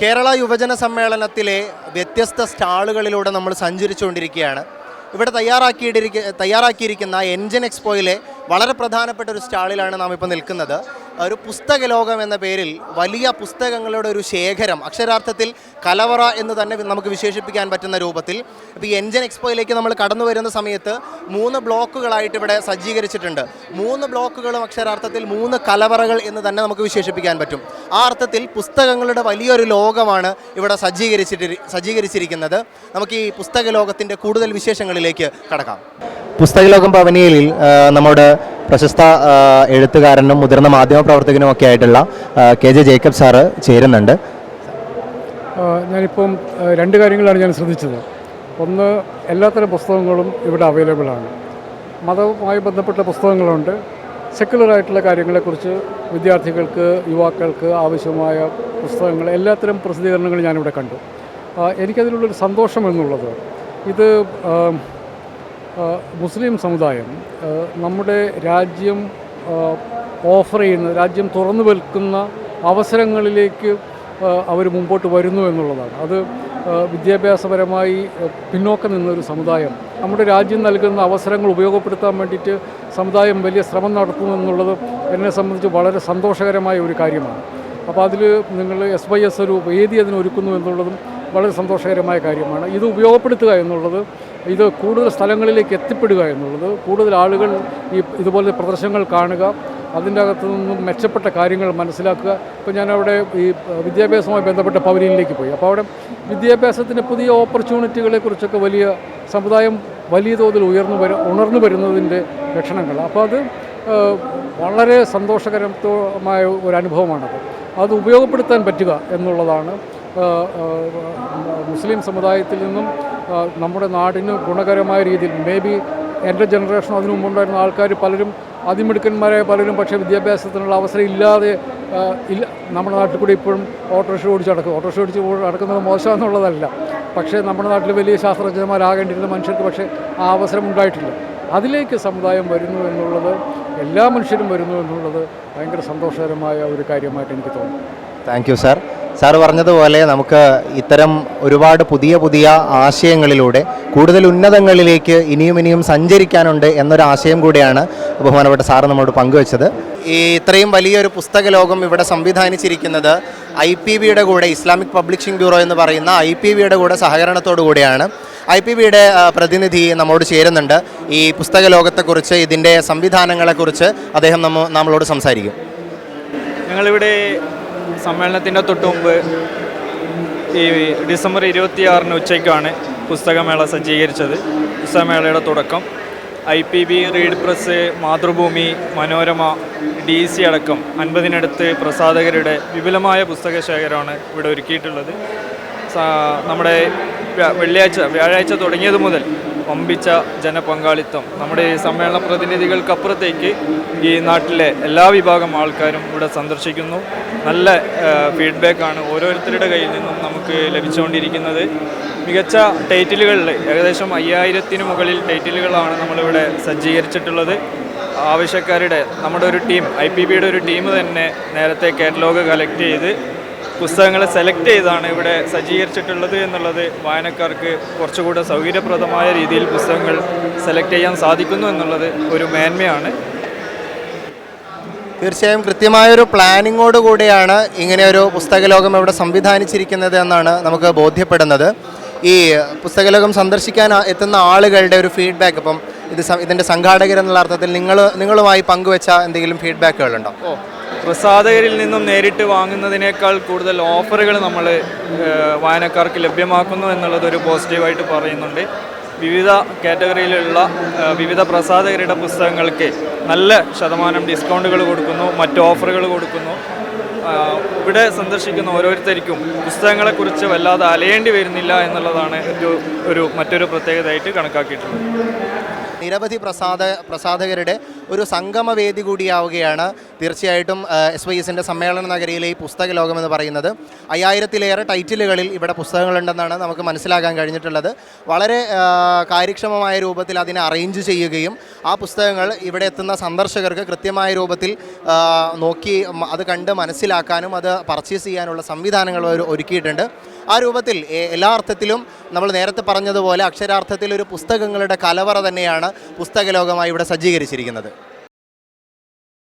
കേരള യുവജന സമ്മേളനത്തിലെ വ്യത്യസ്ത സ്റ്റാളുകളിലൂടെ നമ്മൾ സഞ്ചരിച്ചുകൊണ്ടിരിക്കുകയാണ്. ഇവിടെ തയ്യാറാക്കിയിട്ടിരിക്ക തയ്യാറാക്കിയിരിക്കുന്ന എൻജിൻ എക്സ്പോയിലെ വളരെ പ്രധാനപ്പെട്ട ഒരു സ്റ്റാളിലാണ് നാം ഇപ്പോൾ നിൽക്കുന്നത്. ഒരു പുസ്തക ലോകം എന്ന പേരിൽ വലിയ പുസ്തകങ്ങളുടെ ഒരു ശേഖരം അക്ഷരാർത്ഥത്തിൽ കലവറ എന്ന് തന്നെ നമുക്ക് വിശേഷിപ്പിക്കാൻ പറ്റുന്ന രൂപത്തിൽ. ഇപ്പോൾ ഈ എൻജിൻ എക്സ്പോയിലേക്ക് നമ്മൾ കടന്നു വരുന്ന സമയത്ത് മൂന്ന് ബ്ലോക്കുകളായിട്ട് ഇവിടെ സജ്ജീകരിച്ചിട്ടുണ്ട്. മൂന്ന് ബ്ലോക്കുകളും അക്ഷരാർത്ഥത്തിൽ മൂന്ന് കലവറകൾ എന്ന് തന്നെ നമുക്ക് വിശേഷിപ്പിക്കാൻ പറ്റും. ആ അർത്ഥത്തിൽ പുസ്തകങ്ങളുടെ വലിയൊരു ലോകമാണ് ഇവിടെ സജ്ജീകരിച്ചിട്ട് സജ്ജീകരിച്ചിരിക്കുന്നത്. നമുക്ക് ഈ പുസ്തക ലോകത്തിന്റെ കൂടുതൽ വിശേഷങ്ങളിലേക്ക് കടക്കാം. പുസ്തകലോകം ഭവനിയിൽ നമ്മുടെ പ്രശസ്ത എഴുത്തുകാരനും മുതിർന്ന മാധ്യമ പ്രവർത്തകനും ഒക്കെ ആയിട്ടുള്ള കെ ജെ ജേക്കബ് സാറ് ചേരുന്നുണ്ട്. ഞാനിപ്പം രണ്ട് കാര്യങ്ങളാണ് ഞാൻ ശ്രദ്ധിച്ചത്. ഒന്ന് എല്ലാത്തരം പുസ്തകങ്ങളും ഇവിടെ അവൈലബിൾ ആണ് മതവുമായി ബന്ധപ്പെട്ട പുസ്തകങ്ങളുണ്ട്. സെക്കുലറായിട്ടുള്ള കാര്യങ്ങളെക്കുറിച്ച് വിദ്യാർത്ഥികൾക്ക് യുവാക്കൾക്ക് ആവശ്യമായ പുസ്തകങ്ങൾ എല്ലാത്തരം പ്രസിദ്ധീകരണങ്ങൾ ഞാനിവിടെ കണ്ടു. എനിക്കതിലുള്ളൊരു സന്തോഷം എന്നുള്ളത് ഇത് മുസ്ലിം സമുദായം നമ്മുടെ രാജ്യം ഓഫർ ചെയ്യുന്ന രാജ്യം തുറന്നു വെൽക്കുന്ന അവസരങ്ങളിലേക്ക് അവർ മുമ്പോട്ട് വരുന്നു എന്നുള്ളതാണ്. അത് വിദ്യാഭ്യാസപരമായി പിന്നോക്കം നിന്നൊരു സമുദായം. നമ്മുടെ രാജ്യം നൽകുന്ന അവസരങ്ങൾ ഉപയോഗപ്പെടുത്താൻ വേണ്ടിയിട്ട് സമുദായം വലിയ ശ്രമം നടത്തുന്നു എന്നുള്ളത് എന്നെ സംബന്ധിച്ച് വളരെ സന്തോഷകരമായ ഒരു കാര്യമാണ്. അപ്പോൾ അതിൽ നിങ്ങൾ എസ് വൈ എസ് ഒരു വേദി അതിനൊരുക്കുന്നു എന്നുള്ളതും വളരെ സന്തോഷകരമായ കാര്യമാണ്. ഇത് ഉപയോഗപ്പെടുത്തുക എന്നുള്ളത് ഇത് കൂടുതൽ സ്ഥലങ്ങളിലേക്ക് എത്തിപ്പെടുക എന്നുള്ളത് കൂടുതൽ ആളുകൾ ഈ ഇതുപോലെ പ്രദർശനങ്ങൾ കാണുക അതിന്റെ അകത്തു നിന്നും മെച്ചപ്പെട്ട കാര്യങ്ങൾ മനസ്സിലാക്കുക. ഇപ്പോൾ ഞാനവിടെ ഈ വിദ്യാഭ്യാസവുമായി ബന്ധപ്പെട്ട പവലിയനിലേക്ക് പോയി. അപ്പോൾ അവിടെ വിദ്യാഭ്യാസത്തിന്റെ പുതിയ ഓപ്പർച്യൂണിറ്റികളെ കുറിച്ചൊക്കെ വലിയ സമുദായം വലിയ തോതിൽ ഉയർന്നു വര ഉണർന്നു വരുന്നതിന്റെ ലക്ഷണങ്ങൾ. അപ്പോൾ അത് വളരെ സന്തോഷകരമായ ഒരു അനുഭവമാണത്. അത് ഉപയോഗപ്പെടുത്താൻ പറ്റുക എന്നുള്ളതാണ് മുസ്ലിം സമുദായത്തിൽ നിന്നും നമ്മുടെ നാടിന് ഗുണകരമായ രീതിയിൽ മേ ബി എന്റെ ജനറേഷൻ അതിനു മുമ്പുണ്ടായിരുന്ന ആൾക്കാർ പലരും അതിമിടുക്കന്മാരായ പലരും പക്ഷേ വിദ്യാഭ്യാസത്തിനുള്ള അവസരം ഇല്ലാതെ ഇല്ല നമ്മുടെ നാട്ടിൽ കൂടി ഇപ്പോഴും ഓട്ടോറിക്ഷ ഓടിച്ച് നടക്കും. ഓട്ടോറിക്ഷ ഓടിച്ച് നടക്കുന്നത് മോശമെന്നുള്ളതല്ല. പക്ഷേ നമ്മുടെ നാട്ടിൽ വലിയ ശാസ്ത്രജ്ഞന്മാരാകേണ്ടിയിരുന്ന മനുഷ്യർക്ക് പക്ഷേ ആ അവസരം ഉണ്ടായിട്ടില്ല. അതിലേക്ക് സമുദായം വരുന്നു എന്നുള്ളത് എല്ലാ മനുഷ്യരും വരുന്നു എന്നുള്ളത് ഭയങ്കര സന്തോഷകരമായ ഒരു കാര്യമായിട്ട് എനിക്ക് തോന്നുന്നു. താങ്ക് യു സാർ സാർ പറഞ്ഞതുപോലെ നമുക്ക് ഇത്തരം ഒരുപാട് പുതിയ പുതിയ ആശയങ്ങളിലൂടെ കൂടുതൽ ഉന്നതങ്ങളിലേക്ക് ഇനിയും ഇനിയും സഞ്ചരിക്കാനുണ്ട് എന്നൊരു ആശയം കൂടിയാണ് ബഹുമാനപ്പെട്ട സാറ് നമ്മോട് പങ്കുവച്ചത്. ഈ ഇത്രയും വലിയൊരു പുസ്തക ലോകം ഇവിടെ സംവിധാനിച്ചിരിക്കുന്നത് ഐ പി ബിയുടെ കൂടെ ഇസ്ലാമിക് പബ്ലിഷിംഗ് ബ്യൂറോ എന്ന് പറയുന്ന ഐ പി ബിയുടെ കൂടെ സഹകരണത്തോടു കൂടിയാണ്. ഐ പി ബിയുടെ പ്രതിനിധി നമ്മോട് ചേരുന്നുണ്ട്. ഈ പുസ്തക ലോകത്തെക്കുറിച്ച് ഇതിന്റെ സംവിധാനങ്ങളെക്കുറിച്ച് അദ്ദേഹം നമ്മ നമ്മളോട് സംസാരിക്കും. ഞങ്ങളിവിടെ സമ്മേളനത്തിന്റെ തൊട്ട് മുമ്പ് ഈ ഡിസംബർ ഇരുപത്തിയാറിന് ഉച്ചയ്ക്കാണ് പുസ്തകമേള സജ്ജീകരിച്ചത്. പുസ്തകമേളയുടെ തുടക്കം. I P B read press Mathrubhumi Manorama D C അടക്കം അൻപതിനടുത്ത് പ്രസാധകരുടെ വിപുലമായ പുസ്തക ശേഖരമാണ് ഇവിടെ ഒരുക്കിയിട്ടുള്ളത്. നമ്മുടെ വെള്ളിയാഴ്ച വ്യാഴാഴ്ച തുടങ്ങിയത് മുതൽ പമ്പിച്ച ജനപങ്കാളിത്തം. നമ്മുടെ ഈ സമ്മേളന പ്രതിനിധികൾക്കപ്പുറത്തേക്ക് ഈ നാട്ടിലെ എല്ലാ വിഭാഗം ആൾക്കാരും ഇവിടെ സന്ദർശിക്കുന്നു. നല്ല ഫീഡ്ബാക്കാണ് ഓരോരുത്തരുടെ കയ്യിൽ നിന്നും നമുക്ക് ലഭിച്ചുകൊണ്ടിരിക്കുന്നത്. മികച്ച ടൈറ്റിലുകളിൽ ഏകദേശം അയ്യായിരത്തിന് മുകളിൽ ടൈറ്റിലുകളാണ് നമ്മളിവിടെ സജ്ജീകരിച്ചിട്ടുള്ളത്. ആവശ്യക്കാരുടെ നമ്മുടെ ഒരു ടീം ഐ പി ബിയുടെ ഒരു ടീം തന്നെ നേരത്തെ കാറ്റലോഗ് കളക്ട് ചെയ്ത് പുസ്തകങ്ങൾ സെലക്ട് ചെയ്താണ് ഇവിടെ സജ്ജീകരിച്ചിട്ടുള്ളത് എന്നുള്ളത് വായനക്കാർക്ക് കുറച്ചുകൂടെ സൗകര്യപ്രദമായ രീതിയിൽ പുസ്തകങ്ങൾ സെലക്ട് ചെയ്യാൻ സാധിക്കുന്നു എന്നുള്ളത് ഒരു മേന്മയാണ്. തീർച്ചയായും കൃത്യമായൊരു പ്ലാനിങ്ങോട് കൂടിയാണ് ഇങ്ങനെ ഒരു പുസ്തകലോകം ഇവിടെ സംവിധാനിച്ചിരിക്കുന്നത് എന്നാണ് നമുക്ക് ബോധ്യപ്പെടുന്നത്. ഈ പുസ്തകലോകം സന്ദർശിക്കാൻ എത്തുന്ന ആളുകളുടെ ഒരു ഫീഡ്ബാക്ക് ഇപ്പം ഇത് ഇതിന്റെ സംഘാടകർ എന്നുള്ള അർത്ഥത്തിൽ നിങ്ങൾ നിങ്ങളുമായി പങ്കുവെച്ച എന്തെങ്കിലും ഫീഡ്ബാക്കുകളുണ്ടോ ഓ പ്രസാധകരിൽ നിന്നും നേരിട്ട് വാങ്ങുന്നതിനേക്കാൾ കൂടുതൽ ഓഫറുകൾ നമ്മൾ വായനക്കാർക്ക് ലഭ്യമാക്കുന്നു എന്നുള്ളത് ഒരു പോസിറ്റീവായിട്ട് പറയുന്നുണ്ട്. വിവിധ കാറ്റഗറിയിലുള്ള വിവിധ പ്രസാധകരുടെ പുസ്തകങ്ങൾക്ക് നല്ല ശതമാനം ഡിസ്കൗണ്ടുകൾ കൊടുക്കുന്നു മറ്റ് ഓഫറുകൾ കൊടുക്കുന്നു. ഇവിടെ സന്ദർശിക്കുന്ന ഓരോരുത്തർക്കും പുസ്തകങ്ങളെക്കുറിച്ച് വല്ലാതെ അലയേണ്ടി വരുന്നില്ല എന്നുള്ളതാണ് ഒരു മറ്റൊരു പ്രത്യേകതയായിട്ട് കണക്കാക്കിയിട്ടുള്ളത്. നിരവധി പ്രസാദ പ്രസാധകരുടെ ഒരു സംഗമവേദി കൂടിയാവുകയാണ് തീർച്ചയായിട്ടും എസ് വൈ എസിന്റെ സമ്മേളന നഗരിയിലെ ഈ പുസ്തക ലോകമെന്ന് പറയുന്നത്. അയ്യായിരത്തിലേറെ ടൈറ്റിലുകളിൽ ഇവിടെ പുസ്തകങ്ങളുണ്ടെന്നാണ് നമുക്ക് മനസ്സിലാക്കാൻ കഴിഞ്ഞിട്ടുള്ളത്. വളരെ കാര്യക്ഷമമായ രൂപത്തിൽ അതിനെ അറേഞ്ച് ചെയ്യുകയും ആ പുസ്തകങ്ങൾ ഇവിടെ എത്തുന്ന സന്ദർശകർക്ക് കൃത്യമായ രൂപത്തിൽ നോക്കി അത് കണ്ട് മനസ്സിലാക്കാനും അത് പർച്ചേസ് ചെയ്യാനുള്ള സംവിധാനങ്ങൾ ഒരുക്കിയിട്ടുണ്ട്. ആ രൂപത്തിൽ എല്ലാ അർത്ഥത്തിലും നമ്മൾ നേരത്തെ പറഞ്ഞതുപോലെ അക്ഷരാർത്ഥത്തിൽ ഒരു പുസ്തകങ്ങളുടെ കലവറ തന്നെയാണ് പുസ്തകലോകമായി ഇവിടെ സജ്ജീകരിച്ചിരിക്കുന്നത്.